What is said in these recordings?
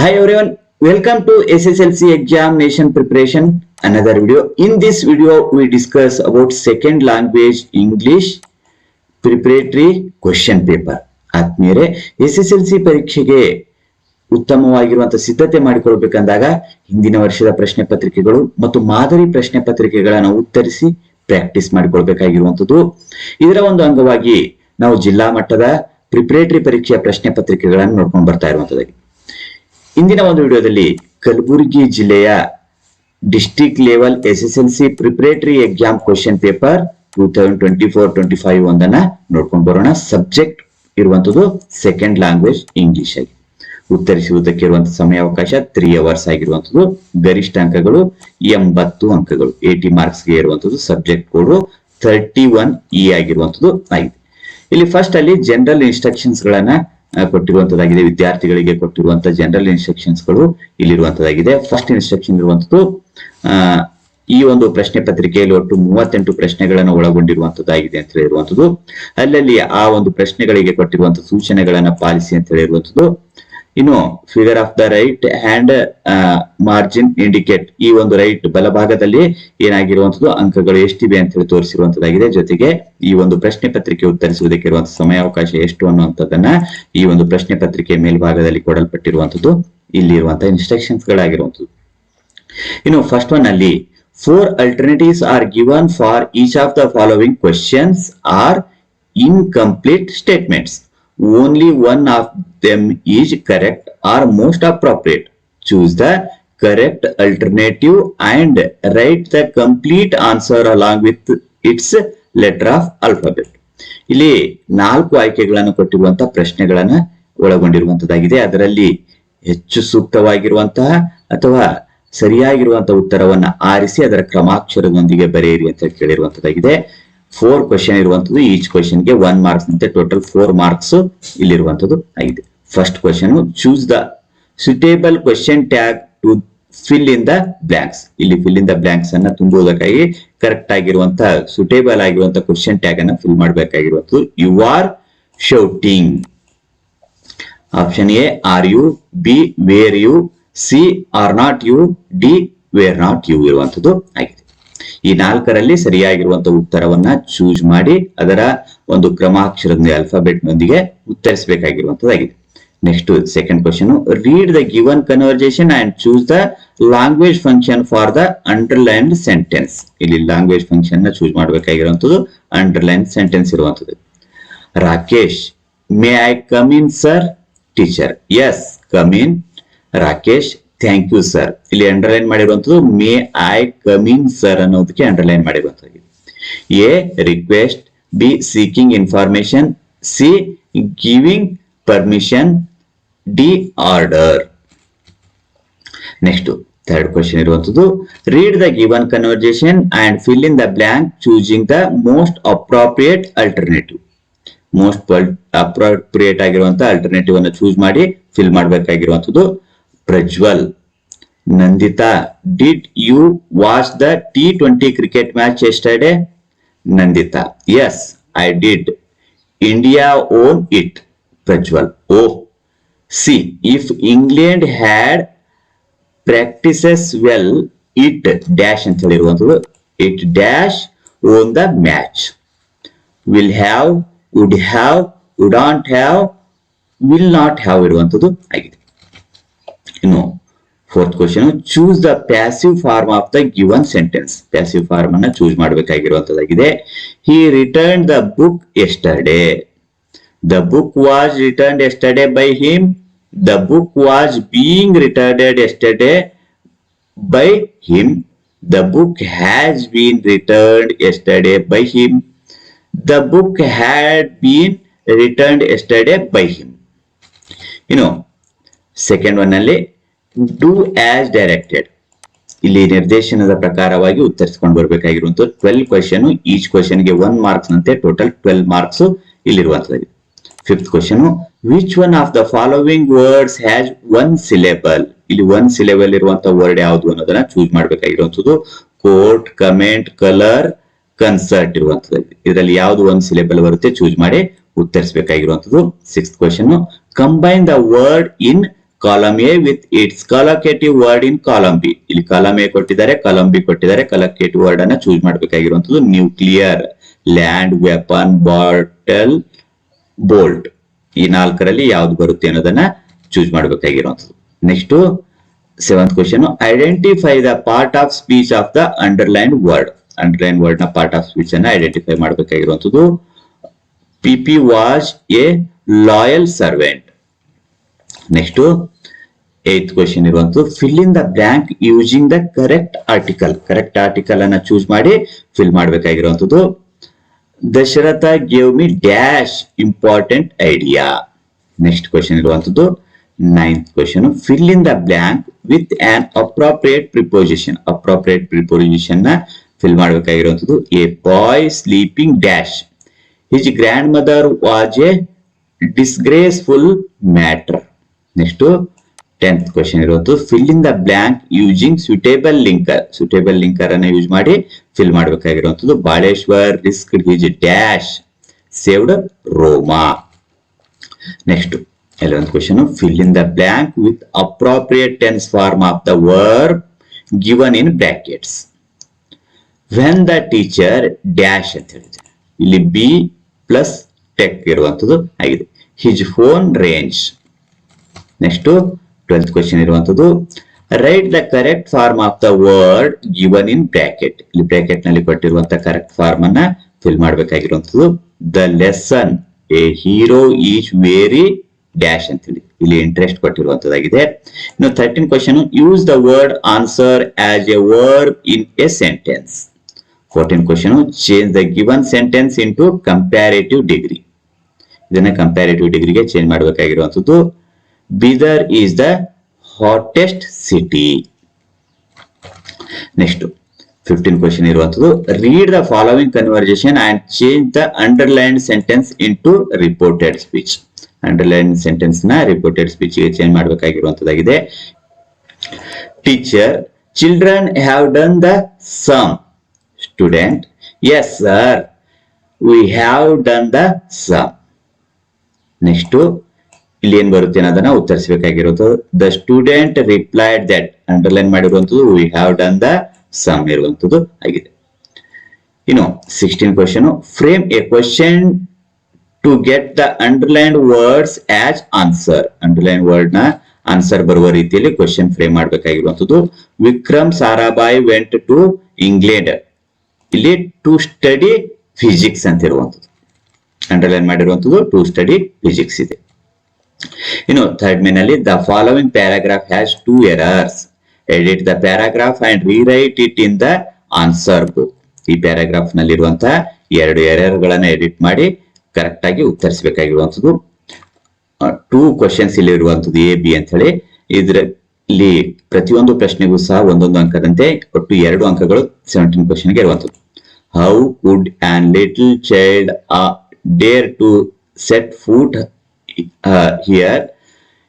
Hi everyone, welcome to SSLC examination preparation another video in this video we discuss about second language English preparatory question paper ಆದ್ಮೇಲೆ S S L C ಪರೀಕ್ಷೆಗೆ ಉತ್ತಮವಾಗಿರುವಂತಹ ಸಿದ್ಧತೆ ಮಾಡಿಕೊಳ್ಬೇಕಂದಾಗ ಹಿಂದಿನ ವರ್ಷದ ಪ್ರಶ್ನೆ ಪತ್ರಿಕೆಗಳು ಮತ್ತು ಮಾದರಿ ಪ್ರಶ್ನೆ ಪತ್ರಿಕೆಗಳನ್ನು ಉತ್ತರಿಸಿ ಪ್ರಾಕ್ಟೀಸ್ ಮಾಡಿಕೊಳ್ಬೇಕಾಗಿರುವಂಥದ್ದು ಇದರ ಒಂದು ಅಂಗವಾಗಿ ನಾವು ಜಿಲ್ಲಾ ಮಟ್ಟದ ಪ್ರಿಪರೇಟರಿ ಪರೀಕ್ಷೆಯ ಪ್ರಶ್ನೆ ಪತ್ರಿಕೆಗಳನ್ನು ನೋಡ್ಕೊಂಡು ಬರ್ತಾ ಇರುವಂತದ್ದಾಗಿ ಇಂದಿನ ಒಂದು ವಿಡಿಯೋದಲ್ಲಿ ಕಲಬುರಗಿ ಜಿಲ್ಲೆಯ district level S S L C preparatory exam question paper two thousand twenty four twenty five ಒಂದನ್ನ ನೋಡ್ಕೊಂಡು ಬರೋಣ ಸಬ್ಜೆಕ್ಟ್ ಇರುವಂತದ್ದು ಸೆಕೆಂಡ್ ಲ್ಯಾಂಗ್ವೇಜ್ ಇಂಗ್ಲಿಷ್ ಆಗಿ ಉತ್ತರಿಸುವುದಕ್ಕೆ ಇರುವಂತಹ ಸಮಯಾವಕಾಶ ತ್ರೀ ಅವರ್ಸ್ ಆಗಿರುವಂತದ್ದು ಗರಿಷ್ಠ ಅಂಕಗಳು ಎಂಬತ್ತು ಅಂಕಗಳು ಏಟಿ ಮಾರ್ಕ್ಸ್ ಗೆ ಇರುವಂತದ್ದು subject code thirty one e E ಆಗಿರುವಂತದ್ದು ಆಗಿದೆ ಇಲ್ಲಿ ಫಸ್ಟ್ ಅಲ್ಲಿ ಜನರಲ್ ಇನ್ಸ್ಟ್ರಕ್ಷನ್ಸ್ ಗಳನ್ನ ಕೊಟ್ಟಿರುವಂತದ್ದಾಗಿದೆ ವಿದ್ಯಾರ್ಥಿಗಳಿಗೆ ಕೊಟ್ಟಿರುವಂತಹ ಜನರಲ್ ಇನ್ಸ್ಟ್ರಕ್ಷನ್ಸ್ ಗಳು ಇಲ್ಲಿರುವಂತದಾಗಿದೆ ಫಸ್ಟ್ ಇನ್ಸ್ಟ್ರಕ್ಷನ್ ಇರುವಂತದ್ದು ಈ ಒಂದು ಪ್ರಶ್ನೆ ಪತ್ರಿಕೆಯಲ್ಲಿ ಒಟ್ಟು ಮೂವತ್ತೆಂಟು ಪ್ರಶ್ನೆಗಳನ್ನು ಒಳಗೊಂಡಿರುವಂತದ್ದಾಗಿದೆ ಅಂತ ಹೇಳಿರುವಂತದ್ದು ಅಲ್ಲಲ್ಲಿ ಆ ಒಂದು ಪ್ರಶ್ನೆಗಳಿಗೆ ಕೊಟ್ಟಿರುವಂತಹ ಸೂಚನೆಗಳನ್ನ ಪಾಲಿಸಿ ಅಂತ ಹೇಳಿರುವಂತದ್ದು ಇನ್ನು figure of the right hand margin indicate ಈ ಒಂದು ರೈಟ್ ಬಲಭಾಗದಲ್ಲಿ ಏನಾಗಿರುವಂತದ್ದು ಅಂಕಗಳು ಎಷ್ಟಿವೆ ಅಂತ ಹೇಳಿ ತೋರಿಸಿರುವಂತದಾಗಿದೆ ಜೊತೆಗೆ ಈ ಒಂದು ಪ್ರಶ್ನೆ ಪತ್ರಿಕೆ ಉತ್ತರಿಸುವುದಕ್ಕೆ ಇರುವಂತಹ ಸಮಯಾವಕಾಶ ಎಷ್ಟು ಅನ್ನುವಂಥದ್ದನ್ನ ಈ ಒಂದು ಪ್ರಶ್ನೆ ಪತ್ರಿಕೆ ಮೇಲ್ಭಾಗದಲ್ಲಿ ಕೊಡಲ್ಪಟ್ಟಿರುವಂತದ್ದು ಇಲ್ಲಿ ಇರುವಂತಹ ಇನ್ಸ್ಟ್ರಕ್ಷನ್ಸ್ ಗಳಾಗಿರುವಂತದ್ದು ಇನ್ನು ಫಸ್ಟ್ ಒನ್ ಅಲ್ಲಿ four alternatives are given for each of the following questions are incomplete statements only one of them is correct or most appropriate. Choose the correct alternative and write the complete answer along with its letter of alphabet. ಇಲ್ಲಿ ನಾಲ್ಕು ಆಯ್ಕೆಗಳನ್ನು ಕೊಟ್ಟಿರುವಂತಹ ಪ್ರಶ್ನೆಗಳನ್ನ ಒಳಗೊಂಡಿರುವಂತದ್ದಾಗಿದೆ ಅದರಲ್ಲಿ ಹೆಚ್ಚು ಸೂಕ್ತವಾಗಿರುವಂತಹ ಅಥವಾ ಸರಿಯಾಗಿರುವಂತಹ ಉತ್ತರವನ್ನ ಆರಿಸಿ ಅದರ ಕ್ರಮಾಕ್ಷರದೊಂದಿಗೆ ಬರೆಯಿರಿ ಅಂತ ಕೇಳಿರುವಂತದ್ದಾಗಿದೆ ಫೋರ್ ಕ್ವಶನ್ ಇರುವಂತದ್ದು ಈಚ್ ಕ್ವಶನ್ ಗೆ ಒನ್ ಮಾರ್ಕ್ಸ್ ಅಂತ ಟೋಟಲ್ ಫೋರ್ ಮಾರ್ಕ್ಸ್ ಇಲ್ಲಿರುವಂತದ್ದು ಆಗಿದೆ first question choose the suitable question tag to fill in the blanks ಇಲ್ಲಿ ಫಿಲ್ ಇನ್ ದ ಬ್ಲಾಂಕ್ಸ್ ಅನ್ನ ತುಂಬುವುದಕ್ಕಾಗಿ ಕರೆಕ್ಟ್ ಆಗಿರುವಂತಹ ಸುಟೇಬಲ್ ಆಗಿರುವಂತಹ ಕ್ವಶನ್ ಟ್ಯಾಗ್ ಅನ್ನ fill ಮಾಡಬೇಕಾಗಿರುವಂತದ್ದು you are shouting option A are you B were you C are not you D were not you ಇರುವಂತದ್ದು ಆಗಿದೆ ಈ ನಾಲ್ಕರಲ್ಲಿ ಸರಿಯಾಗಿರುವಂತಹ ಉತ್ತರವನ್ನ ಚೂಸ್ ಮಾಡಿ ಅದರ ಒಂದು ಕ್ರಮಾಕ್ಷರದೊಂದಿಗೆ ಅಲ್ಫಾಬೆಟ್ ನೊಂದಿಗೆ ಉತ್ತರಿಸಬೇಕಾಗಿರುವಂತದ್ದಾಗಿದೆ next second question read the given conversation and choose the language function for the underline sentence ಇಲ್ಲಿ ಲ್ಯಾಂಗ್ವೇಜ್ ಫಂಕ್ಷನ್ ನ ಚೂಸ್ ಮಾಡಬೇಕಾಗಿರುವಂತದ್ದು ಅಂಡರ್ಲೈನ್ ಸೆಂಟೆನ್ಸ್ ಇರುವಂತದ್ದು Rakesh may I come in sir teacher yes come in Rakesh thank you sir ಇಲ್ಲಿ underline ಮಾಡಿರುವಂಥದ್ದು may I coming sir ಅನ್ನೋದಕ್ಕೆ underline ಮಾಡಿರುವಂಥದ್ದು A request B seeking information C giving permission D order next third question ಇರುವಂಥದ್ದು read the given conversation and fill in the blank choosing the most appropriate alternative most appropriate ಆಗಿರುವಂತಹ alternative ಅನ್ನು choose ಮಾಡಿ fill ಮಾಡಬೇಕಾಗಿರುವಂಥದ್ದು Prajwal Nandita did you watch the T twenty cricket match ಎಷ್ಟೇ Nandita yes I did India won it Prajwal oh see if England had practises well it dash ಅಂತ ಹೇಳಿರುವಂಥದ್ದು it dash on the match will have would have wouldn't have will not have ಇರುವಂಥದ್ದು ಆಗಿದೆ no fourth question choose the passive form of the given sentence passive form ಅನ್ನ choose ಮಾಡಬೇಕಾಗಿರುವಂತದ್ದಾಗಿದೆ he return the book yesterday the book was return yesterday by him the book was being returned yesterday by him the book has been return yesterday by him the book had been return yesterday by him you know second one ಅಲ್ಲಿ do as directed ಇಲ್ಲಿ ನಿರ್ದೇಶನದ ಪ್ರಕಾರವಾಗಿ ಉತ್ತರಿಸಿಕೊಂಡು ಬರಬೇಕಾಗಿರುವಂತ twelve question each question ಗೆ one marks ನಂತೆ total twelve marks ಇಲ್ಲಿರುವಂತದ್ದು fifth question which one of the following words has one syllable ಇಲ್ಲಿ one syllable ಇರುವಂತಹ ವರ್ಡ್ ಯಾವುದು ಅನ್ನೋದನ್ನ ಚೂಸ್ ಮಾಡಬೇಕಾಗಿರುವಂತದ್ದು ಕೋರ್ಟ್ ಕಮೆಂಟ್ ಕಲರ್ ಕನ್ಸರ್ಟ್ ಇರುವಂತದ್ದು ಇದರಲ್ಲಿ ಯಾವ್ದು ಒಂದು ಸಿಲೆಬಲ್ ಬರುತ್ತೆ ಚೂಸ್ ಮಾಡಿ ಉತ್ತರಿಸಬೇಕಾಗಿರುವಂತದ್ದು sixth question combine the word in column A with its collocative word in column B B ಇಲ್ಲಿ ಕಾಲಂ ಎ ಕೊಟ್ಟಿದ್ದಾರೆ ಕಾಲಮ್ ಬಿ ಕೊಟ್ಟಿದ್ದಾರೆ ಕಲಕೇಟಿವ್ ವರ್ಡ್ ಅನ್ನ choose ಮಾಡಬೇಕಾಗಿರುವಂತದ್ದು nuclear land weapon bottle bolt ಈ ನಾಲ್ಕರಲ್ಲಿ ಯಾವ್ದು ಬರುತ್ತೆ ಅನ್ನೋದನ್ನ choose ಮಾಡಬೇಕಾಗಿರುವಂತದ್ದು next seventh question identify the part of speech of the underline word underline word ನ ಪಾರ್ಟ್ ಆಫ್ ಸ್ಪೀಚ್ ಅನ್ನ identify ಮಾಡಬೇಕಾಗಿರುವಂತದ್ದು PP P a loyal servant next eighth question ಇರುವಂತ fill in the blank using the correct article correct article ಅನ್ನ choose ಮಾಡಿ fill ಮಾಡಬೇಕಾಗಿರುವಂತದ್ದು Dasharatha gave me dash important idea next question ಇರುವಂತದ್ದು ninth question fill in the blank with an appropriate preposition appropriate preposition ನ fill ಮಾಡಬೇಕಾಗಿರುವಂತದ್ದು a boy sleeping dash his grand mother was a disgraceful matter next tenth question ಇರೋದು fill in the blank using suitable linker suitable linker ಅನ್ನ use ಮಾಡಿ fill ಮಾಡಬೇಕಾಗಿರುವಂತದ್ದು Baleshwar risk his dash saved Roma next ಎಲ್ಲೊಂದು question fill in the blank with appropriate tense form of the verb given in brackets when the teacher dash ಅಂತ ಹೇಳಿದೆ ಇಲ್ಲಿ B plus tech ಇರುವಂತದ್ದು ಆಗಿದೆ his phone range next twelfth question ಇರುವಂತದ್ದು write the correct form of the word given in bracket ಇಲ್ಲಿ bracket ನಲ್ಲಿ ಕೊಟ್ಟಿರುವಂತಹ correct form ಅನ್ನ fill ಮಾಡಬೇಕಾಗಿರುವಂತದ್ದು the lesson a hero is very dash ಅಂತ ಹೇಳಿ ಇಲ್ಲಿ ಇಂಟ್ರೆಸ್ಟ್ ಕೊಟ್ಟಿರುವಂತದ್ದಾಗಿದೆ ಇನ್ನು thirteen question use the word answer as a word in a sentence fourteen question change the given sentence in to comparative degree ಇದನ್ನ comparative ಡಿಗ್ರಿಗೆ change ಮಾಡಬೇಕಾಗಿರುವಂತದ್ದು Bidar is the hottest city next fifteen question ಇರುವಂತದ್ದು read the following conversation and change the underline sentence in to reported speech underline sentence ನ reported speech ಗೆ change ಮಾಡಬೇಕಾಗಿರುವಂತದ್ದಾಗಿದೆ teacher children have done the sum student yes sir we have done the sum next ಇಲ್ಲಿ ಏನ್ ಬರುತ್ತೆ ಅನ್ನೋದನ್ನ ಉತ್ತರಿಸಬೇಕಾಗಿರೋದು the student replied that underline ಮಾಡಿರುವಂತದ್ದು we have done the sum ಇರುವಂತದ್ದು ಆಗಿದೆ ಇನ್ನು sixteen question frame a question to get the underline words as answer underline word ನ answer ಬರುವ ರೀತಿಯಲ್ಲಿ question frame ಮಾಡಬೇಕಾಗಿರುವಂತದ್ದು Vikram Sarabhai went to England ಇಲ್ಲಿ to study physics ಅಂತ ಇರುವಂತದ್ದು ಅಂಡರ್ಲೈನ್ ಮಾಡಿರುವಂತದ್ದು ಟು ಸ್ಟಡಿ ಫಿಸಿಕ್ಸ್ ಇದೆ ಇನ್ನು ಥರ್ಡ್ ಮೇನ್ ಅಲ್ಲಿ the following paragraph has two errors edit the paragraph and rewrite it in the answer book ಈ paragraph ನಲ್ಲಿರುವಂತಹ ಎರಡು ಎರರ್ ಗಳನ್ನ ಎಡಿಟ್ ಮಾಡಿ ಕರೆಕ್ಟ್ ಆಗಿ ಉತ್ತರಿಸಬೇಕಾಗಿರುವಂತದ್ದು ಟೂ ಕ್ವಶನ್ಸ್ ಇಲ್ಲಿ ಇರುವಂತದ್ದು ಎ ಬಿ ಅಂತ ಹೇಳಿ ಇದರಲ್ಲಿ ಪ್ರತಿಯೊಂದು ಪ್ರಶ್ನೆಗೂ ಸಹ ಒಂದೊಂದು ಅಂಕದಂತೆ ಒಟ್ಟು ಎರಡು ಅಂಕಗಳು ಸೆವೆಂಟೀನ್ ಕ್ವಶನ್ಗೆ ಇರುವಂತದ್ದು how could and little child a dare to set foot uh, here.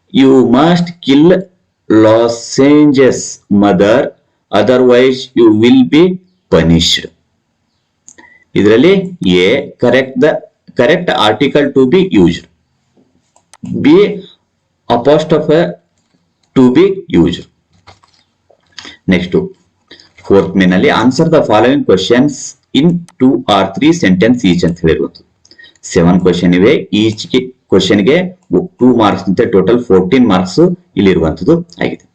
You must kill Lozenges mother, otherwise you will be punished. ಇದರಲ್ಲಿ A correct the correct article to be used B apostrophe to be used next fourth main ಅಲ್ಲಿ answer the following questions in two or three sentences each ಅಂತ ಹೇಳಿರುವಂಥದ್ದು seven question ಇವೆ ಈಚ್ಗೆ ಕ್ವಶನ್ಗೆ two marks ಅಂತ total fourteen marks ಇಲ್ಲಿರುವಂತದ್ದು ಆಗಿದೆ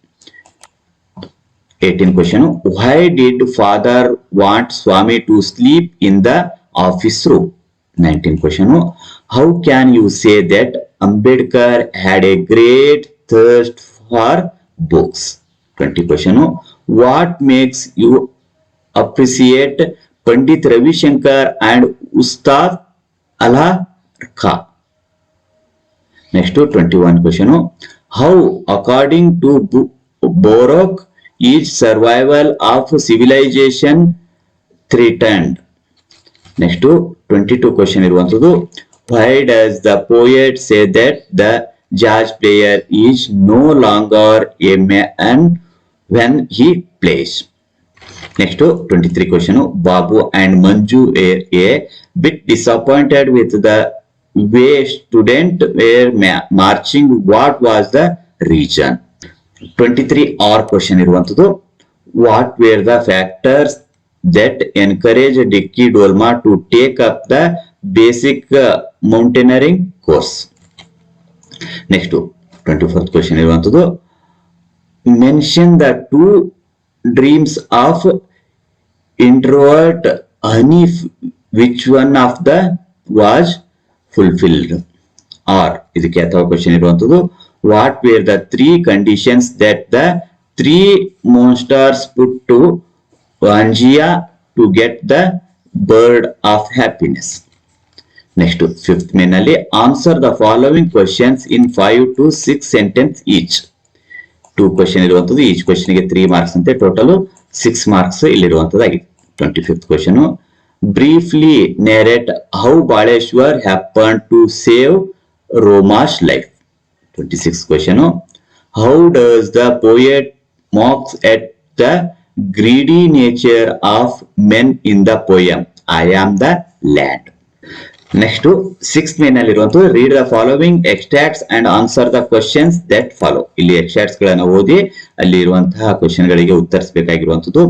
eighteen question why did father want Swami to sleep in the office room nineteen question how can you say that Ambedkar had a great thirst for books twenty question what makes you appreciate Pandit Ravishankar and Ustad Ala Khan Next to 21 question. Oh. How, according to Borok, is survival of civilization threatened? Next to 22 question. Why does the poet say that the jazz player is no longer a man when he plays? Next to 23 question. Oh. Babu and Manju are a bit disappointed with the way student were marching what was the reason twenty three or question ಇರುವಂತದ್ದು what were the factors that encourage Dicky Dolma to take up the basic mountaineering course next twenty fourth question ಇರುವಂತದ್ದು mention the two dreams of introvert Hanif which one of the was fulfilled or ಇದಕ್ಕೆ ಅಥವಾ question ಇರುವಂತದ್ದು what were the three conditions that the three monsters put to Wanjia to get the bird of happiness next fifth main ಅಲ್ಲಿ answer the following questions in five to six sentences each two question ಇರುವಂತದ್ದು each question three marks ಅಂತ total six marks ಇಲ್ಲಿರುವಂತದ್ದಾಗಿದೆ twenty fifth question briefly narrate how Baleshwar happened to save Roma's life. 26 question. How does the poet mocks at the greedy nature of men in the poem? I am the lad. Next, sixth main ಅಲ್ಲಿರುವಂಥದ್ದು read the following extracts and answer the questions that follow. Illi extracts ಗಳನ್ನ ಓದಿ ಅಲ್ಲಿ ಇರುವಂತಹ question ಗಳಿಗೆ ಉತ್ತರಿಸಬೇಕಾಗಿರುವಂಥದ್ದು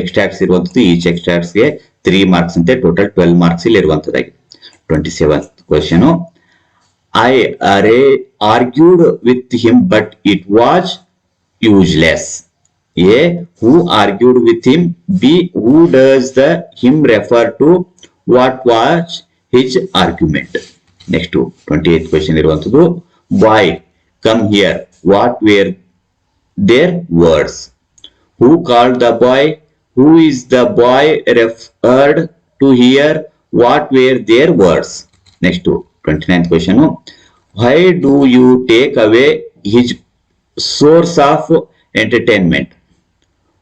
extracts extracts each extracts ge three marks ಅಂತೆ total twelve marks ಇಲ್ಲಿ ಇರುವಂತದ್ದಾಗಿ twenty seventh question I are argued with him but it was useless A who argued with him B who does the him refer to what was his argument next twenty eighth question ಇರುವಂತದ್ದು boy come here what were their words who called the boy Who is the boy referred to here? What were their words? Next to 29th question. Why do you take away his source of entertainment?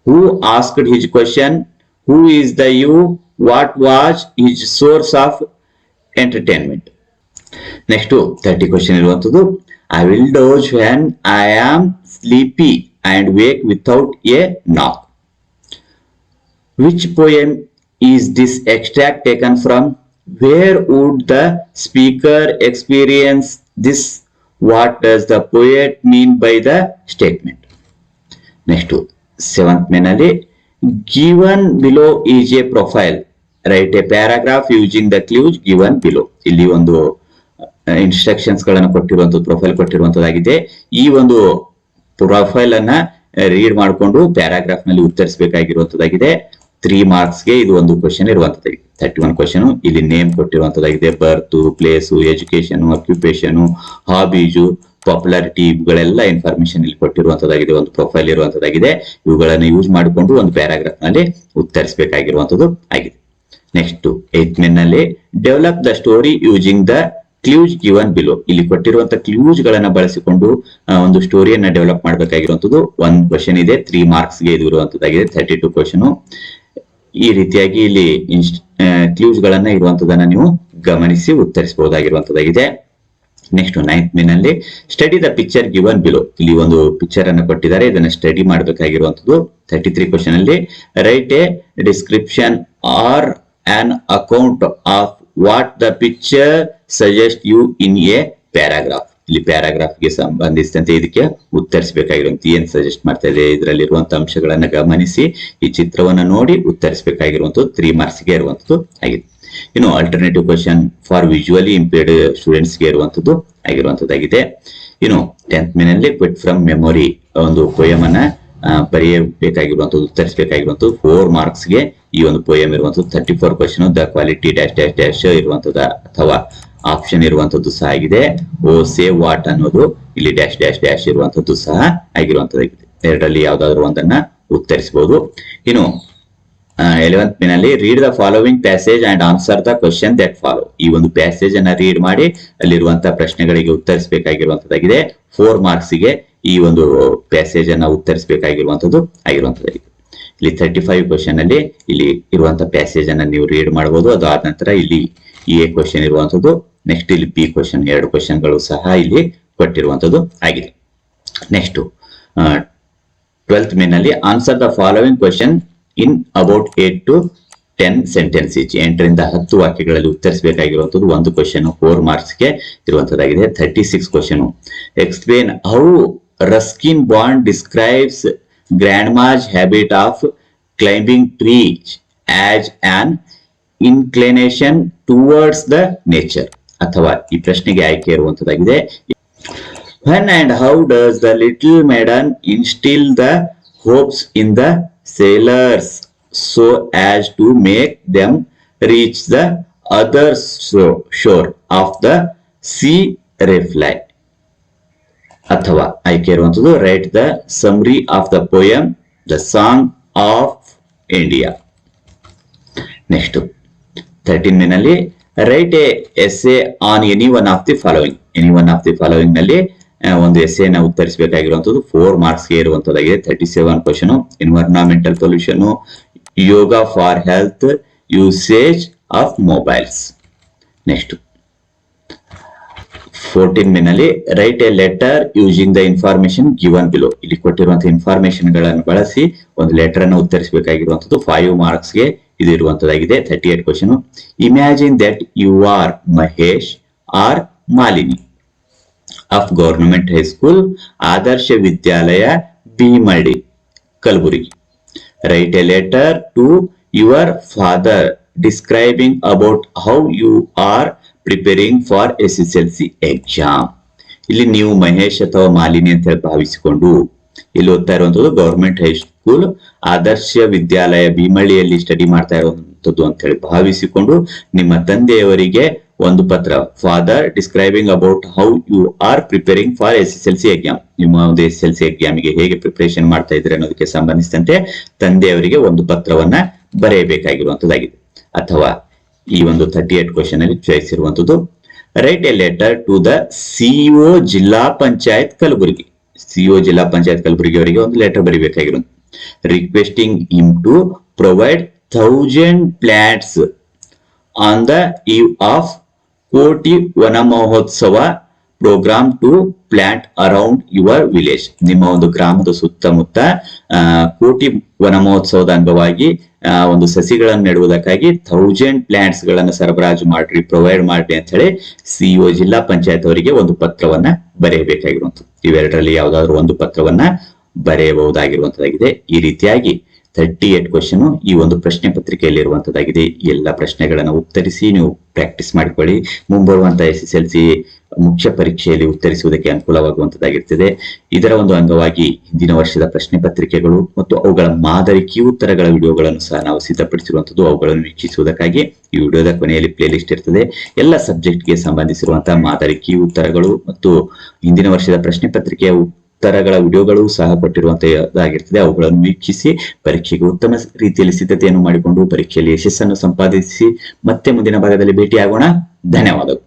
Who asked his question? Who is the you? What was his source of entertainment? Next to 30 question. I will doze when I am sleepy and wake without a knock. Which poem is this extract taken from? Where would the speaker experience this? What does the poet mean by the statement? Next, seventh menali. Given below is a profile. write a paragraph using the clues given below ಇಲ್ಲಿ ಒಂದು instructions ಗಳನ್ನು ಕೊಟ್ಟಿರುವಂತದ್ದು profile ಕೊಟ್ಟಿರುವಂತದ್ದಾಗಿದೆ ಈ ಒಂದು profile ಅನ್ನ read ಮಾಡಿಕೊಂಡು paragraph ನಲ್ಲಿ ಉತ್ತರಿಸಬೇಕಾಗಿರುವಂತದ್ದಾಗಿದೆ three ಗೆ ಇದು ಒಂದು ಕ್ವಶನ್ ಇರುವಂತದ್ದು ಥರ್ಟಿ ಒನ್ ಕ್ವಶನ್ ಇಲ್ಲಿ name ಕೊಟ್ಟಿರುವಂತದ್ದಾಗಿದೆ birth place education occupation hobbies popularity ಇವುಗಳೆಲ್ಲ ಇನ್ಫಾರ್ಮೇಶನ್ ಇಲ್ಲಿ ಕೊಟ್ಟಿರುವಂತದ್ದಾಗಿದೆ ಒಂದು ಪ್ರೊಫೈಲ್ ಇರುವಂತದ್ದಾಗಿದೆ ಇವುಗಳನ್ನು ಯೂಸ್ ಮಾಡಿಕೊಂಡು ಒಂದು ಪ್ಯಾರಾಗ್ರಾಫ್ ನಲ್ಲಿ ಉತ್ತರಿಸಬೇಕಾಗಿರುವಂತದ್ದು ಆಗಿದೆ ನೆಕ್ಸ್ಟ್ ಏತ್ ನಲ್ಲಿ develop the story using the clues given below ಇಲ್ಲಿ ಕೊಟ್ಟಿರುವಂತಹ ಕ್ಲೂಜ್ ಗಳನ್ನ ಬಳಸಿಕೊಂಡು ಒಂದು ಸ್ಟೋರಿಯನ್ನ ಡೆವಲಪ್ ಮಾಡಬೇಕಾಗಿರುವಂತದ್ದು ಒಂದು ಕ್ವಶನ್ ಇದೆ ತ್ರೀ ಮಾರ್ಕ್ಸ್ ಗೆ ಇದು ಇರುವಂತದ್ದಾಗಿದೆ ಥರ್ಟಿ ಟು ಕ್ವಶನ್ ಈ ರೀತಿಯಾಗಿ ಇಲ್ಲಿ ಇನ್ಸ್ ಕ್ಲೂಸ್ ಗಳನ್ನ ಇರುವಂತದನ್ನ ನೀವು ಗಮನಿಸಿ ಉತ್ತರಿಸಬಹುದಾಗಿರುವಂತದ್ದಾಗಿದೆ ನೆಕ್ಸ್ಟ್ ನೈನ್ತ್ ಮೇನಲ್ಲಿ study the picture given below ಇಲ್ಲಿ ಒಂದು ಪಿಕ್ಚರ್ ಅನ್ನು ಕೊಟ್ಟಿದ್ದಾರೆ ಇದನ್ನ ಸ್ಟಡಿ ಮಾಡಬೇಕಾಗಿರುವಂತದ್ದು ತರ್ಟಿ ತ್ರೀ ಕ್ವಶನ್ ಅಲ್ಲಿ write a description or an account of what the picture suggest you in a paragraph ಇಲ್ಲಿ ಪ್ಯಾರಾಗ್ರಾಫ್ಗೆ ಸಂಬಂಧಿಸಿದಂತೆ ಇದಕ್ಕೆ ಉತ್ತರಿಸಬೇಕಾಗಿರುವಂತ ಏನ್ ಸಜೆಸ್ಟ್ ಮಾಡ್ತಾ ಇದೆ ಇದರಲ್ಲಿರುವಂತ ಅಂಶಗಳನ್ನ ಗಮನಿಸಿ ಈ ಚಿತ್ರವನ್ನ ನೋಡಿ ಉತ್ತರಿಸಬೇಕಾಗಿರುವಂತದ್ದು ತ್ರೀ ಮಾರ್ಕ್ಸ್ ಗೆ ಇರುವಂತದ್ದು ಆಗಿದೆ ಇನ್ನು alternative question for visually impaired students ಗೆ ಇರುವಂತದ್ದು ಆಗಿರುವಂತದ್ದಾಗಿದೆ ಇನ್ನು ಟೆಂತ್ ಮೇನಲ್ಲಿ ಕ್ವಿಟ್ ಫ್ರಮ್ ಮೆಮೊರಿ ಒಂದು ಪೊಯಮ್ ಅನ್ನ ಬರೆಯಬೇಕಾಗಿರುವಂತದ್ದು ಉತ್ತರಿಸಬೇಕಾಗಿರುವಂತದ್ದು ಫೋರ್ ಮಾರ್ಕ್ಸ್ ಗೆ ಈ ಒಂದು ಪೊಯಮ್ ಇರುವಂತದ್ದು thirty four question the quality dash dash dash ಇರುವಂತದ ಅಥವಾ ಆಪ್ಷನ್ ಇರುವಂತದ್ದು ಸಹ ಆಗಿದೆ ಓ ಸೇವ್ ವಾಟ್ ಅನ್ನೋದು ಇಲ್ಲಿ ಡ್ಯಾಶ್ ಡ್ಯಾಶ್ ಡ್ಯಾಶ್ ಇರುವಂತದ್ದು ಸಹ ಆಗಿರುವಂತದ್ದಾಗಿದೆ ಎರಡರಲ್ಲಿ ಯಾವ್ದಾದ್ರು ಒಂದನ್ನ ಉತ್ತರಿಸಬಹುದು ಇನ್ನು eleventh ಮಿನಲ್ಲಿ read the following passage and answer the question that follow ಈ ಒಂದು ಪ್ಯಾಸೇಜ್ ಅನ್ನ ರೀಡ್ ಮಾಡಿ ಅಲ್ಲಿರುವಂತಹ ಪ್ರಶ್ನೆಗಳಿಗೆ ಉತ್ತರಿಸಬೇಕಾಗಿರುವಂತದ್ದಾಗಿದೆ ಫೋರ್ ಮಾರ್ಕ್ಸ್ ಗೆ ಈ ಒಂದು ಪ್ಯಾಸೇಜ್ ಅನ್ನ ಉತ್ತರಿಸಬೇಕಾಗಿರುವಂತದ್ದು ಆಗಿರುವಂತದ್ದಾಗಿದೆ ಇಲ್ಲಿ ಥರ್ಟಿ ಫೈವ್ ಕ್ವಶನ್ ಅಲ್ಲಿ ಇಲ್ಲಿ ಇರುವಂತಹ ಪ್ಯಾಸೇಜ್ ಅನ್ನ ನೀವು ರೀಡ್ ಮಾಡಬಹುದು ಅದಾದ ನಂತರ ಇಲ್ಲಿ ಈ ಕ್ವಶನ್ ಇರುವಂತದ್ದು ನೆಕ್ಸ್ಟ್ ಇಲ್ಲಿ ಬಿ ಕ್ವಶನ್ ಎರಡು ಕ್ವಶನ್ಗಳು ಸಹ ಇಲ್ಲಿ ಕೊಟ್ಟಿರುವಂತದ್ದು ಆಗಿದೆ ನೆಕ್ಸ್ಟ್ ಟ್ವೆಲ್ತ್ ಮೇನ್ ಅಲ್ಲಿ answer the following question in about eight to ten sentences ಎಂಟರಿಂದ ಹತ್ತು ವಾಕ್ಯಗಳಲ್ಲಿ ಉತ್ತರಿಸಬೇಕಾಗಿರುವಂತದ್ದು ಒಂದು ಕ್ವಶನ್ ಫೋರ್ ಗೆ ಇರುವಂತದ್ದಾಗಿದೆ thirty six question explain how Ruskin Bond describes grandma's habit of climbing trees as an inclination towards the nature ಅಥವಾ ಈ ಪ್ರಶ್ನೆಗೆ ಆಯ್ಕೆ ಇರುವಂತದ್ದಾಗಿದೆ when and how does the little maiden instil the hopes in the sailors so as to make them reach the other shore of the sea reply ಅಥವಾ ಆಯ್ಕೆ ಇರುವಂತದ್ದು write the summary of the poem the song of India next thirteen ಮೇನಲ್ಲಿ write a essay on any one of the following any one of the following ನಲ್ಲಿ ಒಂದು ಎಸ್ ನ ಉತ್ತರಿಸಬೇಕಾಗಿರುವಂತದ್ದು four marks ಗೆ ಇರುವಂತದ್ದಾಗಿದೆ thirty seven question environmental pollution yoga for health usage of mobiles next fourteen ಮಿನಲ್ಲಿ write a letter using the information given below ಇಲ್ಲಿ ಕೊಟ್ಟಿರುವಂತಹ information ಗಳನ್ನು ಬಳಸಿ ಒಂದು ಲೆಟರ್ ಅನ್ನು ಉತ್ತರಿಸಬೇಕಾಗಿರುವಂತದ್ದು ಫೈವ್ ಮಾರ್ಕ್ಸ್ ಗೆ ಇದು ಇರುವಂತದ್ದಾಗಿದೆ thirty eight question imagine that you are Mahesh or Malini of government high school Adarsha Vidyalaya Bhimalli Kalaburagi write a letter to your father describing about how you are preparing for S S L C exam ಇಲ್ಲಿ ನೀವು ಮಹೇಶ್ ಅಥವಾ ಮಾಲಿನಿ ಅಂತ ಹೇಳಿ ಭಾವಿಸಿಕೊಂಡು ಇಲ್ಲಿ ಓದ್ತಾ ಇರುವಂತದ್ದು government high school Adarsha Vidyalaya ಭೀಮಳಿಯಲ್ಲಿ study ಮಾಡ್ತಾ ಇರುವಂತದ್ದು ಅಂತ ಹೇಳಿ ಭಾವಿಸಿಕೊಂಡು ನಿಮ್ಮ ತಂದೆಯವರಿಗೆ ಒಂದು ಪತ್ರ father describing about how you are preparing for S S L C exam ನಿಮ್ಮ ಒಂದು ಎಸ್ ಎಲ್ ಸಿ ಎಕ್ಸಾಮ್ಗೆ ಹೇಗೆ ಪ್ರಿಪರೇಷನ್ ಮಾಡ್ತಾ ಇದ್ರೆ ಅನ್ನೋದಕ್ಕೆ ಸಂಬಂಧಿಸಿದಂತೆ ತಂದೆಯವರಿಗೆ ಒಂದು ಪತ್ರವನ್ನ ಬರೆಯಬೇಕಾಗಿರುವಂತದ್ದಾಗಿದೆ ಅಥವಾ ಈ ಒಂದು ಥರ್ಟಿ ಏಟ್ ಕ್ವಶನ್ ಅಲ್ಲಿ ಚಾಯ್ಸ್ ಇರುವಂತದ್ದು write a letter to the CEO Zilla Panchayat Kalaburagi CEO e ಜಿಲ್ಲಾ ಪಂಚಾಯತ್ ಕಲಬುರಗಿ ಅವರಿಗೆ ಒಂದು ಲೆಟರ್ ಬರೀಬೇಕಾಗಿರುವಂತ requesting him to provide thousand plants on the eve of Koti Vanamahotsava programme to plant around your village ನಿಮ್ಮ ಒಂದು ಗ್ರಾಮದ ಸುತ್ತಮುತ್ತ ಕೋಟಿ ವನ ಮಹೋತ್ಸವದ ಅಂಗವಾಗಿ ಒಂದು ಸಸಿಗಳನ್ನು ನೆಡುವುದಕ್ಕಾಗಿ ಥೌಸಂಡ್ ಪ್ಲಾಂಟ್ಸ್ ಗಳನ್ನು ಸರಬರಾಜು ಮಾಡ್ರಿ ಪ್ರೊವೈಡ್ ಮಾಡ್ರಿ ಅಂತ ಹೇಳಿ ಸಿಇಒ e ಜಿಲ್ಲಾ ಪಂಚಾಯತ್ ಅವರಿಗೆ ಒಂದು ಪತ್ರವನ್ನ ಬರೆಯಬೇಕಾಗಿರುವಂತ ಇವೆರಡರಲ್ಲಿ ಯಾವ್ದಾದ್ರು ಒಂದು ಪತ್ರವನ್ನ ಬರೆಯಬಹುದಾಗಿರುವಂತದ್ದಾಗಿದೆ ಈ ರೀತಿಯಾಗಿ ಥರ್ಟಿ ಏಟ್ ಕ್ವಶನ್ ಈ ಒಂದು ಪ್ರಶ್ನೆ ಪತ್ರಿಕೆಯಲ್ಲಿ ಇರುವಂತದ್ದಾಗಿದೆ ಎಲ್ಲ ಪ್ರಶ್ನೆಗಳನ್ನು ಉತ್ತರಿಸಿ ನೀವು ಪ್ರಾಕ್ಟೀಸ್ ಮಾಡಿಕೊಳ್ಳಿ ಮುಂಬರುವಂತಹ ಎಸ್ ಎಸ್ ಎಲ್ ಸಿ ಮುಖ್ಯ ಪರೀಕ್ಷೆಯಲ್ಲಿ ಉತ್ತರಿಸುವುದಕ್ಕೆ ಅನುಕೂಲವಾಗುವಂತದ್ದಾಗಿರ್ತದೆ ಇದರ ಒಂದು ಅಂಗವಾಗಿ ಹಿಂದಿನ ವರ್ಷದ ಪ್ರಶ್ನೆ ಪತ್ರಿಕೆಗಳು ಮತ್ತು ಅವುಗಳ ಮಾದರಿ ಕಿ ಉತ್ತರಗಳ ವಿಡಿಯೋಗಳನ್ನು ಸಹ ನಾವು ಸಿದ್ಧಪಡಿಸಿರುವಂತದ್ದು ಅವುಗಳನ್ನು ವೀಕ್ಷಿಸುವುದಕ್ಕಾಗಿ ಈ ವಿಡಿಯೋದ ಕೊನೆಯಲ್ಲಿ ಪ್ಲೇ ಲಿಸ್ಟ್ ಇರ್ತದೆ ಎಲ್ಲ ಸಬ್ಜೆಕ್ಟ್ಗೆ ಸಂಬಂಧಿಸಿರುವಂತಹ ಮಾದರಿ ಕಿ ಉತ್ತರಗಳು ಮತ್ತು ಹಿಂದಿನ ವರ್ಷದ ಪ್ರಶ್ನೆ ಪತ್ರಿಕೆಯ ತರಗಳ ವಿಡಿಯೋಗಳು ಸಹ ಕೊಟ್ಟಿರುವಂತಹದ್ದಾಗಿರ್ತದೆ ಅವುಗಳನ್ನು ವೀಕ್ಷಿಸಿ ಪರೀಕ್ಷೆಗೆ ಉತ್ತಮ ರೀತಿಯಲ್ಲಿ ಸಿದ್ಧತೆಯನ್ನು ಮಾಡಿಕೊಂಡು ಪರೀಕ್ಷೆಯಲ್ಲಿ ಯಶಸ್ಸನ್ನು ಸಂಪಾದಿಸಿ ಮತ್ತೆ ಮುಂದಿನ ಭಾಗದಲ್ಲಿ ಭೇಟಿಯಾಗೋಣ ಧನ್ಯವಾದಗಳು